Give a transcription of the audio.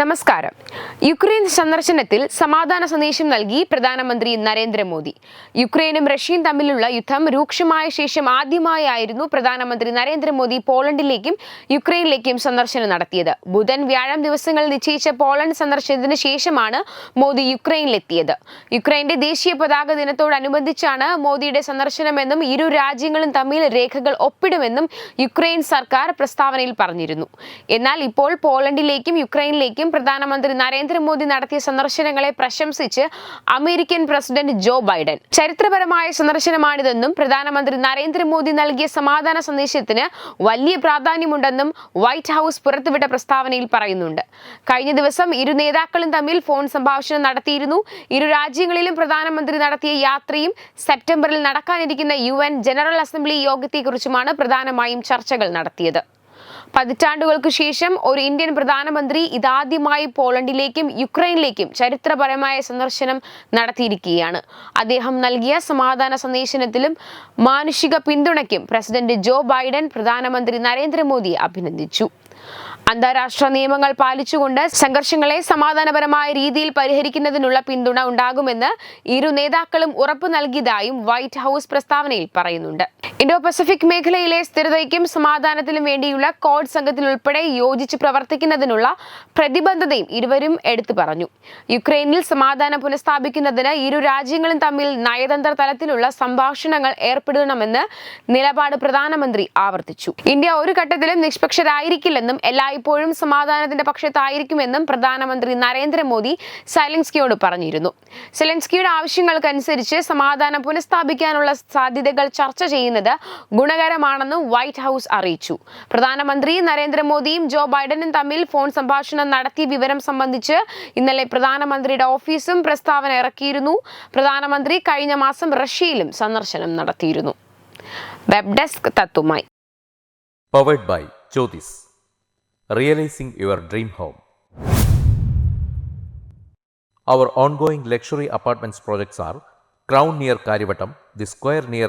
നമസ്കാരം യുക്രൈൻ സന്ദർശനത്തിൽ സമാധാന സന്ദേശം നൽകി പ്രധാനമന്ത്രി നരേന്ദ്രമോദി യുക്രൈനും റഷ്യയും തമ്മിലുള്ള യുദ്ധം രൂക്ഷമായ ശേഷം ആദ്യമായായിരുന്നു പ്രധാനമന്ത്രി നരേന്ദ്രമോദി പോളണ്ടിലേക്കും യുക്രൈനിലേക്കും സന്ദർശനം നടത്തിയത് ബുധൻ വ്യാഴം ദിവസങ്ങളിൽ നിശ്ചയിച്ച പോളണ്ട് സന്ദർശനത്തിന് ശേഷമാണ് മോദി യുക്രൈനിലെത്തിയത് യുക്രൈന്റെ ദേശീയ പതാക ദിനത്തോടനുബന്ധിച്ചാണ് മോദിയുടെ സന്ദർശനമെന്നും ഇരു രാജ്യങ്ങളും തമ്മിൽ രേഖകൾ ഒപ്പിടുമെന്നും യുക്രൈൻ സർക്കാർ പ്രസ്താവനയിൽ പറഞ്ഞിരുന്നു എന്നാൽ ഇപ്പോൾ പോളണ്ടിലേക്കും യുക്രൈനിലേക്കും അമേരിക്കയിലേക്കും പ്രധാനമന്ത്രി നരേന്ദ്രമോദി നടത്തിയ സന്ദർശനങ്ങളെ പ്രശംസിച്ച് അമേരിക്കൻ പ്രസിഡന്റ് ജോ ബൈഡൻ ചരിത്രപരമായ സന്ദർശനമാണിതെന്നും പ്രധാനമന്ത്രി നരേന്ദ്രമോദി നൽകിയ സമാധാന സന്ദേശത്തിന് വലിയ പ്രാധാന്യമുണ്ടെന്നും വൈറ്റ് ഹൗസ് പുറത്തുവിട്ട പ്രസ്താവനയിൽ പറയുന്നുണ്ട് കഴിഞ്ഞ ദിവസം ഇരു നേതാക്കളും തമ്മിൽ ഫോൺ സംഭാഷണം നടത്തിയിരുന്നു ഇരു രാജ്യങ്ങളിലും പ്രധാനമന്ത്രി നടത്തിയ യാത്രയും സെപ്റ്റംബറിൽ നടക്കാനിരിക്കുന്ന യു ജനറൽ അസംബ്ലി യോഗത്തെക്കുറിച്ചുമാണ് പ്രധാനമായും ചർച്ചകൾ നടത്തിയത് പതിറ്റാണ്ടുകൾക്ക് ശേഷം ഒരു ഇന്ത്യൻ പ്രധാനമന്ത്രി ഇതാദ്യമായി പോളണ്ടിലേക്കും യുക്രൈനിലേക്കും ചരിത്രപരമായ സന്ദർശനം നടത്തിയിരിക്കുകയാണ് അദ്ദേഹം നൽകിയ സമാധാന സന്ദേശത്തിലും മാനുഷിക പിന്തുണയ്ക്കും പ്രസിഡന്റ് ജോ ബൈഡൻ പ്രധാനമന്ത്രി നരേന്ദ്രമോദിയെ അഭിനന്ദിച്ചു അന്താരാഷ്ട്ര നിയമങ്ങൾ പാലിച്ചുകൊണ്ട് സംഘർഷങ്ങളെ സമാധാനപരമായ രീതിയിൽ പരിഹരിക്കുന്നതിനുള്ള പിന്തുണ ഉണ്ടാകുമെന്ന് ഇരു നേതാക്കളും ഉറപ്പു നൽകിയതായും വൈറ്റ് ഹൗസ് പ്രസ്താവനയിൽ പറയുന്നുണ്ട് ഇൻഡോ പസഫിക് മേഖലയിലെ സ്ഥിരതയ്ക്കും സമാധാനത്തിനും വേണ്ടിയുള്ള കോഡ് സംഘത്തിലുൾപ്പെടെ യോജിച്ച് പ്രവർത്തിക്കുന്നതിനുള്ള പ്രതിബദ്ധതയും ഇരുവരും എടുത്തു പറഞ്ഞു യുക്രൈനിൽ സമാധാനം പുനഃസ്ഥാപിക്കുന്നതിന് ഇരു രാജ്യങ്ങളും തമ്മിൽ നയതന്ത്ര തലത്തിലുള്ള സംഭാഷണങ്ങൾ ഏർപ്പെടണമെന്ന് നിലപാട് പ്രധാനമന്ത്രി ആവർത്തിച്ചു ഇന്ത്യ ഒരു ഘട്ടത്തിലും നിഷ്പക്ഷരായിരിക്കില്ലെന്നും എല്ലായ്പ്പോഴും സമാധാനത്തിന്റെ പക്ഷത്തായിരിക്കുമെന്നും പ്രധാനമന്ത്രി നരേന്ദ്രമോദി സെലൻസ്കിയോട് പറഞ്ഞിരുന്നു സെലൻസ്കിയുടെ ആവശ്യങ്ങൾക്കനുസരിച്ച് സമാധാനം പുനഃസ്ഥാപിക്കാനുള്ള സാധ്യതകൾ ചർച്ച ചെയ്യുന്നത് ലഭിക്കുന്നത് ഗുണകരമാണെന്നും വൈറ്റ് ഹൗസ് അറിയിച്ചു പ്രധാനമന്ത്രി നരേന്ദ്രമോദിയും ജോ ബൈഡനും തമ്മിൽ ഫോൺ സംഭാഷണം നടത്തിയ വിവരം സംബന്ധിച്ച് ഇന്നലെ പ്രധാനമന്ത്രിയുടെ ഓഫീസും പ്രസ്താവന ഇറക്കിയിരുന്നു പ്രധാനമന്ത്രി കഴിഞ്ഞ മാസം റഷ്യയിലും സന്ദർശനം നടത്തിയിരുന്നു web desk തത്തുമായി powered by Jyothis realising your dream home Our ongoing luxury apartments projects are Crown near Karivatam, The Square near